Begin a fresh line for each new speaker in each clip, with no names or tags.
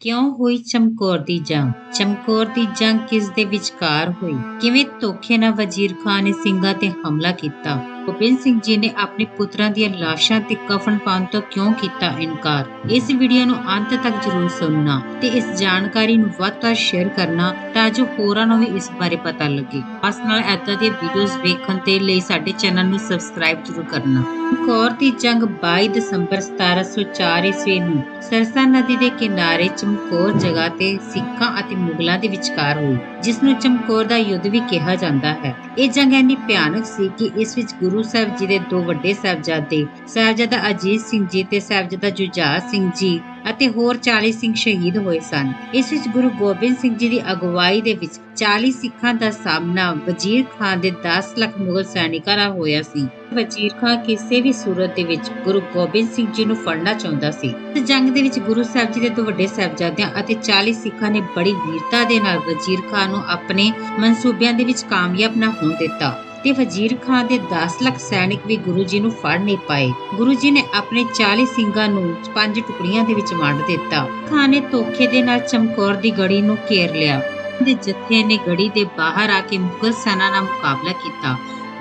ਕਿਉਂ ਹੋਈ ਚਮਕੌਰ ਦੀ ਜੰਗ? ਚਮਕੌਰ ਦੀ ਜੰਗ ਕਿਸ ਦੇ ਵਿਚਕਾਰ ਹੋਈ? ਕਿਵੇਂ ਧੋਖੇ ਨਾਲ ਵਜ਼ੀਰ ਖਾਨ ਨੇ ਸਿੰਘਾਂ ਤੇ ਹਮਲਾ ਕੀਤਾ? ਗੋਬਿੰਦ ਸਿੰਘ ਜੀ ਨੇ ਆਪਣੇ ਪੁੱਤਰਾਂ ਦੀਆਂ ਲਾਸ਼ਾਂ ਤੇ ਕਫਨ ਪਾਉਣ ਤੋਂ ਕਿਉਂ ਕੀਤਾ ਇਨਕਾਰ? ਇਸ ਵੀਡੀਓ ਨੂੰ ਅੰਤ ਤੱਕ ਜ਼ਰੂਰ ਸੁਣਨਾ ਤੇ ਇਸ ਜਾਣਕਾਰੀ ਨੂੰ ਵੱਧ ਤੋਂ ਸ਼ੇਅਰ ਕਰਨਾ ਤਾਂ ਜੋ ਹੋਰਾਂ ਨੂੰ ਵੀ ਇਸ ਬਾਰੇ ਪਤਾ ਲੱਗੇ। ਇਸ ਨਾਲ ਏਦਾਂ ਦੀਆਂ ਵੀਡੀਓਜ਼ ਵੇਖਣ ਦੇ ਲਈ ਸਾਡੇ ਚੈਨਲ ਨੂੰ ਸਬਸਕ੍ਰਾਈਬ ਜ਼ਰੂਰ ਕਰਨਾ। ਚਮਕੌਰ ਦੀ ਜੰਗ 22 ਦਸੰਬਰ 1704 ਈਸਵੀ ਨੂੰ ਸਰਸਾ ਨਦੀ ਦੇ ਕਿਨਾਰੇ ਚਮਕੌਰ ਜਗ੍ਹਾ ਤੇ ਸਿੱਖਾਂ ਅਤੇ ਮੁਗਲਾਂ ਦੇ ਵਿਚਕਾਰ ਹੋਈ ਜਿਸ ਨੂੰ ਚਮਕੌਰ ਦਾ ਯੁੱਧ ਵੀ ਕਿਹਾ ਜਾਂਦਾ ਹੈ। ਇਹ ਜੰਗ ਇੰਨੀ ਭਿਆਨਕ ਸੀ ਕਿ ਇਸ ਵਿੱਚ ਗੁਰੂ ਗੁਰੂ ਸਾਹਿਬ ਜੀ ਦੇ ਦੋ ਵੱਡੇ ਸਾਹਿਬਜ਼ਾਦੇ, ਸਾਹਿਬਜ਼ਾਦਾ ਅਜੀਤ ਸਿੰਘ ਜੀ ਤੇ ਸਾਹਿਬਜ਼ਾਦਾ ਜੁਝਾਰ ਸਿੰਘ ਜੀ ਅਤੇ ਹੋਰ 40 ਸਿੰਘ ਸ਼ਹੀਦ ਹੋਏ ਸਨ। ਇਸ ਵਿੱਚ ਗੁਰੂ ਗੋਬਿੰਦ ਸਿੰਘ ਜੀ ਦੀ ਅਗਵਾਈ ਦੇ ਵਿੱਚ 40 ਸਿੱਖਾਂ ਦਾ ਸਾਹਮਣਾ ਵਜ਼ੀਰ ਖਾਨ ਦੇ 10 ਲੱਖ ਮੁਗਲ ਸੈਨਿਕਾਂ ਨਾਲ ਹੋਇਆ ਸੀ। ਵਜ਼ੀਰ ਖਾਨ ਕਿਸੇ ਵੀ ਸੂਰਤ ਦੇ ਵਿੱਚ ਗੁਰੂ ਗੋਬਿੰਦ ਸਿੰਘ ਜੀ ਨੂੰ ਫੜਨਾ ਚਾਹੁੰਦਾ ਸੀ। ਇਸ ਜੰਗ ਦੇ ਵਿੱਚ ਗੁਰੂ ਸਾਹਿਬ ਜੀ ਦੇ ਦੋ ਵੱਡੇ ਸਾਹਿਬਜ਼ਾਦਿਆਂ ਅਤੇ 40 ਸਿੱਖਾਂ ਨੇ ਬੜੀ ਵੀਰਤਾ ਦੇ ਨਾਲ ਵਜ਼ੀਰ ਖਾਨ ਨੂੰ ਆਪਣੇ ਮਨਸੂਬਿਆਂ ਦੇ ਵਿੱਚ ਕਾਮਯਾਬ ਨਾ ਹੋਣ ਦਿੱਤਾ। ਤੇ ਵਜ਼ੀਰ ਖਾਨ ਦੇ 10 ਲੱਖ ਸੈਨਿਕ ਵੀ ਗੁਰੂ ਜੀ ਨੂੰ ਫੜ ਨਹੀਂ ਪਾਏ। ਗੁਰੂ ਜੀ ਨੇ ਆਪਣੇ 40 ਸਿੰਘਾਂ ਨੂੰ ਪੰਜ ਟੁਕੜੀਆਂ ਦੇ ਵਿੱਚ ਵੰਡ ਦਿੱਤਾ। ਖਾਨ ਨੇ ਧੋਖੇ ਦੇ ਨਾਲ ਚਮਕੌਰ ਦੀ ਗੜੀ ਨੂੰ ਘੇਰ ਲਿਆ ਦੇ ਜੱਥੇ ਨੇ ਗੜੀ ਦੇ ਬਾਹਰ ਆ ਕੇ ਮੁਗਲ ਸੈਨਾ ਨਾਲ ਮੁਕਾਬਲਾ ਕੀਤਾ,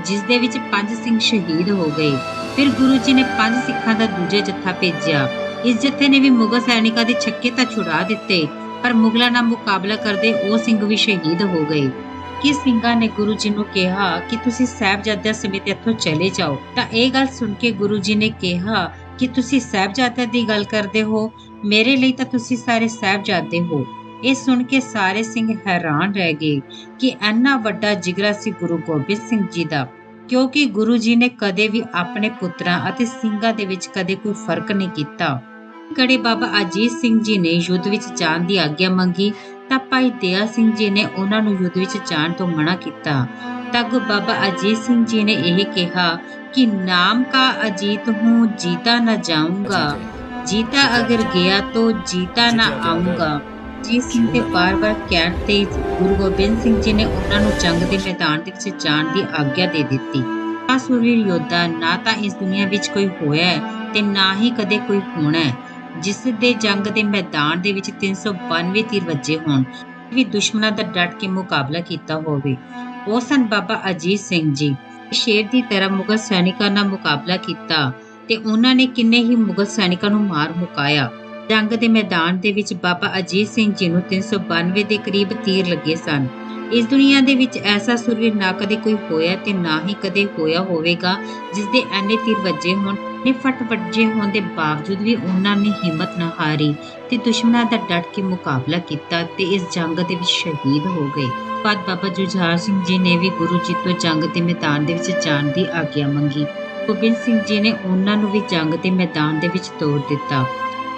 ਜਿਸ ਦੇ ਵਿੱਚ ਪੰਜ ਸਿੰਘ ਸ਼ਹੀਦ ਹੋ ਗਏ। ਫਿਰ ਗੁਰੂ ਜੀ ਨੇ ਪੰਜ ਸਿੱਖਾਂ ਦਾ ਦੂਜਾ ਜੱਥਾ ਭੇਜਿਆ। ਇਸ ਜੱਥੇ ਨੇ ਵੀ ਮੁਗਲ ਸੈਨਿਕਾਂ ਦੇ ਛੱਕੇ ਤਾਂ ਛੁਡਾ ਦਿੱਤੇ, ਪਰ ਮੁਗਲਾਂ ਨਾਲ ਮੁਕਾਬਲਾ ਕਰਦੇ ਉਹ ਸਿੰਘ ਵੀ ਸ਼ਹੀਦ ਹੋ ਗਏ। ਕਿ ਸਿੰਘਾਂ ਨੇ ਗੁਰੂ ਜੀ ਨੂੰ ਕਿਹਾ ਕਿ ਤੁਸੀਂ ਸਾਹਿਬਜ਼ਾਦਿਆਂ ਸਮੇਤ ਇੱਥੋਂ ਚਲੇ ਜਾਓ। ਤਾਂ ਇਹ ਗੱਲ ਸੁਣ ਕੇ ਗੁਰੂ ਜੀ ਨੇ ਕਿਹਾ ਕਿ ਤੁਸੀਂ ਸਾਹਿਬਜ਼ਾਦਿਆਂ ਦੀ ਗੱਲ ਕਰਦੇ ਹੋ, ਮੇਰੇ ਲਈ ਤਾਂ ਤੁਸੀਂ ਸਾਰੇ ਸਾਹਿਬਜ਼ਾਦੇ ਹੋ। ਇਹ ਸੁਣ ਕੇ ਸਾਰੇ ਸਿੰਘ ਹੈਰਾਨ ਰਹਿ ਗਏ ਕਿ ਇੰਨਾ ਵੱਡਾ ਜਿਗਰਾ ਸੀ ਗੁਰੂ ਗੋਬਿੰਦ ਸਿੰਘ ਜੀ ਦਾ, ਕਿਉਂਕਿ ਗੁਰੂ ਜੀ ਨੇ ਕਦੇ ਵੀ ਆਪਣੇ ਪੁੱਤਰਾਂ ਅਤੇ ਸਿੰਘਾਂ ਦੇ ਵਿੱਚ ਕਦੇ ਕੋਈ ਫ਼ਰਕ ਨਹੀਂ ਕੀਤਾ। ਕੜੇ ਬਾਬਾ ਅਜੀਤ ਸਿੰਘ ਜੀ ਨੇ ਯੁੱਧ ਵਿੱਚ ਜਾਣ ਦੀ ਆਗਿਆ ਮੰਗੀ ਤਾਂ ਭਾਈ ਦਇਆ ਸਿੰਘ ਜੀ ਨੇ ਉਹਨਾਂ ਨੂੰ ਯੁੱਧ ਵਿੱਚ ਜਾਣ ਤੋਂ ਮਨਾ ਕੀਤਾ। ਤੱਕ ਬਾਬਾ ਅਜੀਤ ਸਿੰਘ ਜੀ ਨੇ ਇਹ ਕਿਹਾ ਕਿ ਨਾਮ ਕਾ ਅਜੀਤ ਹੂੰ, ਜੀਤਾ ਨਾ ਜਾਊਂਗਾ। ਜੀਤਾ ਅਗਰ ਗਿਆ ਤਾਂ ਜੀਤਾ ਨਾ ਆਊਂਗਾ। ਜੀ ਸਿੰਘ ਦੇ ਬਾਰ-ਬਾਰ ਕਹਿਣ ਤੇ ਗੁਰੂ ਗੋਬਿੰਦ ਸਿੰਘ ਜੀ ਨੇ ਉਹਨਾਂ ਨੂੰ ਜੰਗ ਦੇ ਮੈਦਾਨ ਦੇ ਵਿੱਚ ਜਾਣ ਦੀ ਆਗਿਆ ਦੇ ਦਿੱਤੀ। ਆ ਸੂਰਵੀਰ ਯੋਧਾ, ਨਾ ਤਾਂ ਇਸ ਦੁਨੀਆ ਵਿੱਚ ਕੋਈ ਹੋਇਆ ਤੇ ਨਾ ਹੀ ਕਦੇ ਕੋਈ ਹੋਣਾ ਹੈ। ਜਿਸ ਦੇ ਜੰਗ ਦੇ ਮੈਦਾਨ ਦੇ ਵਿੱਚ 392 ਤੀਰ ਵੱਜੇ ਹੋਣ ਵੀ ਦੁਸ਼ਮਣਾਂ ਦਾ ਡਟ ਕੇ ਮੁਕਾਬਲਾ ਕੀਤਾ ਹੋਵੇ। ਉਹ ਸਨ ਬਾਬਾ ਅਜੀਤ ਸਿੰਘ ਜੀ। ਸ਼ੇਰ ਦੀ ਤਰ੍ਹਾਂ ਮੁਗਲ ਸੈਨਿਕਾਂ ਨਾਲ ਮੁਕਾਬਲਾ ਕੀਤਾ ਤੇ ਉਹਨਾਂ ਨੇ ਕਿੰਨੇ ਹੀ ਮੁਗਲ ਸੈਨਿਕਾਂ ਨੂੰ ਮਾਰ ਮੁਕਾਇਆ। ਜੰਗ ਦੇ ਮੈਦਾਨ ਦੇ ਵਿੱਚ ਬਾਬਾ ਅਜੀਤ ਸਿੰਘ ਜੀ ਨੂੰ 392 ਦੇ ਕਰੀਬ ਤੀਰ ਲੱਗੇ ਸਨ। ਇਸ ਦੁਨੀਆ ਦੇ ਵਿੱਚ ਐਸਾ ਸੂਰਵੀਰ ਨਾ ਕਦੇ ਕੋਈ ਹੋਇਆ ਤੇ ਨਾ ਹੀ ਕਦੇ ਹੋਇਆ ਹੋਵੇਗਾ ਜਿਸ ਦੇ ਐਨੇ ਤੀਰ ਵੱਜੇ ਹੋਣ ਨੇ ਫਟ ਵੱਜੇ ਹੋਣ ਦੇ ਬਾਵਜੂਦ ਵੀ ਉਹਨਾਂ ਨੇ ਹਿੰਮਤ ਨਾ ਹਾਰੀ ਤੇ ਦੁਸ਼ਮਣਾਂ ਦਾ ਡਟ ਕੇ ਮੁਕਾਬਲਾ ਕੀਤਾ ਤੇ ਇਸ ਜੰਗ ਦੇ ਵਿੱਚ ਸ਼ਹੀਦ ਹੋ ਗਏ। ਬਾਅਦ ਬਾਬਾ ਜੁਝਾਰ ਸਿੰਘ ਜੀ ਨੇ ਵੀ ਗੁਰੂ ਜੀ ਤੋਂ ਜੰਗ ਦੇ ਮੈਦਾਨ ਦੇ ਵਿੱਚ ਜਾਣ ਦੀ ਆਗਿਆ ਮੰਗੀ। ਗੋਬਿੰਦ ਸਿੰਘ ਜੀ ਨੇ ਉਹਨਾਂ ਨੂੰ ਵੀ ਜੰਗ ਦੇ ਮੈਦਾਨ ਦੇ ਵਿੱਚ ਤੋੜ ਦਿੱਤਾ।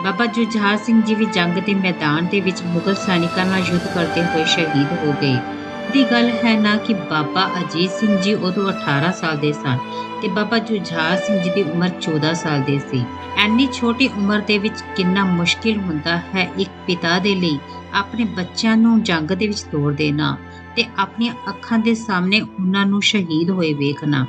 ਬਾਬਾ ਜੁਝਾਰ ਸਿੰਘ ਜੀ ਵੀ ਜੰਗ ਦੇ ਮੈਦਾਨ ਦੇ ਵਿੱਚ ਮੁਗਲ ਸੈਨਿਕਾਂ ਨਾਲ ਯੁੱਧ ਕਰਦੇ ਹੋਏ ਸ਼ਹੀਦ ਹੋ ਗਏ। ਦੀ ਗੱਲ ਹੈ ਨਾ ਕਿ ਬਾਬਾ ਅਜੀਤ ਸਿੰਘ ਜੀ ਉਦੋਂ 18 ਸਾਲ ਦੇ ਸਨ ਤੇ ਬਾਬਾ ਜੁਝਾਰ ਸਿੰਘ ਜੀ ਦੀ ਉਮਰ 14 ਸਾਲ ਦੇ ਸੀ। ਐਨੀ ਛੋਟੀ ਉਮਰ ਦੇ ਵਿੱਚ ਕਿੰਨਾ ਮੁਸ਼ਕਿਲ ਹੁੰਦਾ ਹੈ ਇੱਕ ਪਿਤਾ ਦੇ ਲਈ ਆਪਣੇ ਬੱਚਿਆਂ ਨੂੰ ਜੰਗ ਦੇ ਵਿੱਚ ਤੋੜ ਦੇਣਾ ਤੇ ਆਪਣੀਆਂ ਅੱਖਾਂ ਦੇ ਸਾਹਮਣੇ ਉਹਨਾਂ ਨੂੰ ਸ਼ਹੀਦ ਹੋਏ ਵੇਖਣਾ।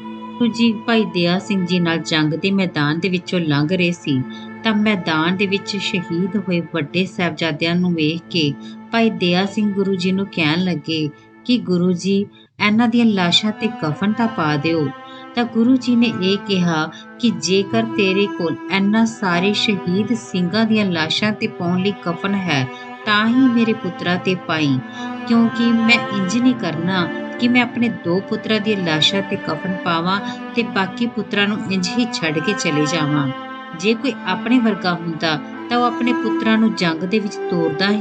ਜੀ ਭਾਈ ਦਇਆ ਸਿੰਘ ਜੀ ਨਾਲ ਜੰਗ ਦੇ ਮੈਦਾਨ ਦੇ ਵਿੱਚੋਂ ਲੰਘ ਰਹੇ ਸੀ ਤਾਂ ਮੈਦਾਨ ਦੇ ਵਿੱਚ ਸ਼ਹੀਦ ਹੋਏ ਵੱਡੇ ਸਾਹਿਬਜ਼ਾਦਿਆਂ ਨੂੰ ਵੇਖ ਕੇ ਭਾਈ ਦਇਆ ਸਿੰਘ ਗੁਰੂ ਜੀ ਨੂੰ ਕਹਿਣ ਲੱਗੇ ਕਿ ਗੁਰੂ ਜੀ ਇਹਨਾਂ ਦੀਆਂ ਲਾਸ਼ਾਂ ਤੇ ਕਫਨ ਤਾਂ ਪਾ ਦਿਓ, ਤਾਂ ਗੁਰੂ ਜੀ ਨੇ ਇਹ ਕਿਹਾ ਕਿ ਜੇਕਰ ਤੇਰੇ ਕੋਲ ਇੰਨਾ ਸਾਰੇ ਸ਼ਹੀਦ ਸਿੰਘਾਂ ਦੀਆਂ ਲਾਸ਼ਾਂ ਤੇ ਪਾਉਣ ਲਈ ਕਫਨ ਹੈ, ਤਾਂ ਹੀ ਮੇਰੇ ਪੁੱਤਰਾ ਤੇ ਪਾਈ, ਕਿਉਂਕਿ ਮੈਂ ਇੰਜ ਨਹੀਂ ਕਰਨਾ ਕਿ ਮੈਂ ਆਪਣੇ ਦੋ ਪੁੱਤਰਾਂ ਦੀਆਂ ਲਾਸ਼ਾਂ ਤੇ ਕਫਨ ਪਾਵਾਂ ਤੇ ਬਾਕੀ ਪੁੱਤਰਾਂ ਨੂੰ ਇੰਜ ਹੀ ਛੱਡ ਕੇ ਚਲੇ ਜਾਵਾਂ। ਜੇ ਕੋਈ ਆਪਣੇ ਵਰਗਾ ਹੁੰਦਾ, ਤਾਂ ਉਹ ਆਪਣੇ ਪੁੱਤਰਾਂ ਨੂੰ ਜੰਗ ਦੇ ਵਿੱਚ ਤੋਰਦਾ ਹੀ